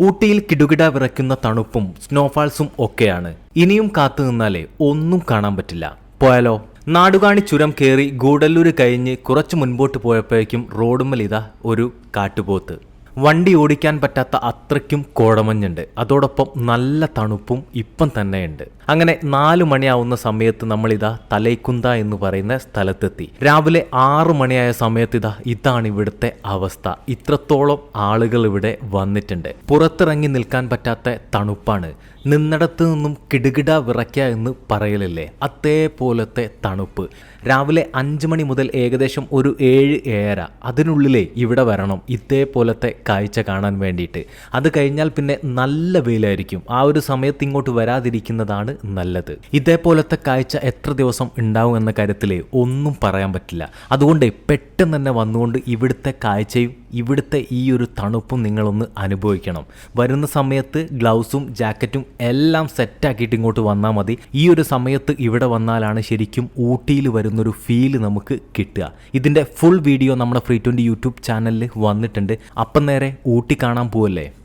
ഊട്ടിയിൽ കിടുകിട വിറയ്ക്കുന്ന തണുപ്പും സ്നോഫാൾസും ഒക്കെയാണ്. ഇനിയും കാത്തു നിന്നാലേ ഒന്നും കാണാൻ പറ്റില്ല. പോയാലോ? നാടുകാണി ചുരം കയറി ഗൂഡല്ലൂർ കഴിഞ്ഞ് കുറച്ച് മുൻപോട്ട് പോയപ്പോഴേക്കും റോഡുമ്മലിതാ ഒരു കാട്ടുപോത്ത്. വണ്ടി ഓടിക്കാൻ പറ്റാത്ത അത്രയ്ക്കും കോടമഞ്ഞുണ്ട്. അതോടൊപ്പം നല്ല തണുപ്പും ഇപ്പം തന്നെയുണ്ട്. അങ്ങനെ നാലു മണിയാവുന്ന സമയത്ത് നമ്മളിതാ തലൈക്കുന്ത എന്ന് പറയുന്ന സ്ഥലത്തെത്തി. രാവിലെ ആറു മണിയായ സമയത്ത് ഇതാ ഇതാണ് ഇവിടുത്തെ അവസ്ഥ. ഇത്രത്തോളം ആളുകൾ ഇവിടെ വന്നിട്ടുണ്ട്. പുറത്തിറങ്ങി നിൽക്കാൻ പറ്റാത്ത തണുപ്പാണ്. നിന്നിടത്ത് നിന്നും കിടുകിട വിറയ്ക്ക എന്ന് പറയലില്ലേ? അതേപോലത്തെ തണുപ്പ്. രാവിലെ അഞ്ച് മണി മുതൽ ഏകദേശം ഒരു ഏഴ് ഏഴര. അതിനുള്ളിലേ ഇവിടെ വരണം. ഇതേപോലത്തെ കാഴ്ച കാണാൻ വേണ്ടിയിട്ട്. അത് കഴിഞ്ഞാൽ പിന്നെ നല്ല വെയിലായിരിക്കും. ആ ഒരു സമയത്ത് ഇങ്ങോട്ട് വരാതിരിക്കുന്നതാണ് നല്ലത്. ഇതേപോലത്തെ കാഴ്ച എത്ര ദിവസം ഉണ്ടാവും എന്ന കാര്യത്തിൽ ഒന്നും പറയാൻ പറ്റില്ല. അതുകൊണ്ട് പെട്ടെന്ന് തന്നെ വന്നുകൊണ്ട് ഇവിടുത്തെ കാഴ്ചയും ഇവിടുത്തെ ഈ ഒരു തണുപ്പും നിങ്ങളൊന്ന് അനുഭവിക്കണം. വരുന്ന സമയത്ത് ഗ്ലൗസും ജാക്കറ്റും എല്ലാം സെറ്റാക്കിയിട്ട് ഇങ്ങോട്ട് വന്നാൽ മതി. ഈ ഒരു സമയത്ത് ഇവിടെ വന്നാലാണ് ശരിക്കും ഊട്ടിയിൽ വരുന്നൊരു ഫീൽ നമുക്ക് കിട്ടുക. ഇതിന്റെ ഫുൾ വീഡിയോ നമ്മുടെ ഫ്രീ ട്വന്റി യൂട്യൂബ് ചാനലിൽ വന്നിട്ടുണ്ട്. അപ്പം നേരെ ഊട്ടി കാണാൻ പോവല്ലേ?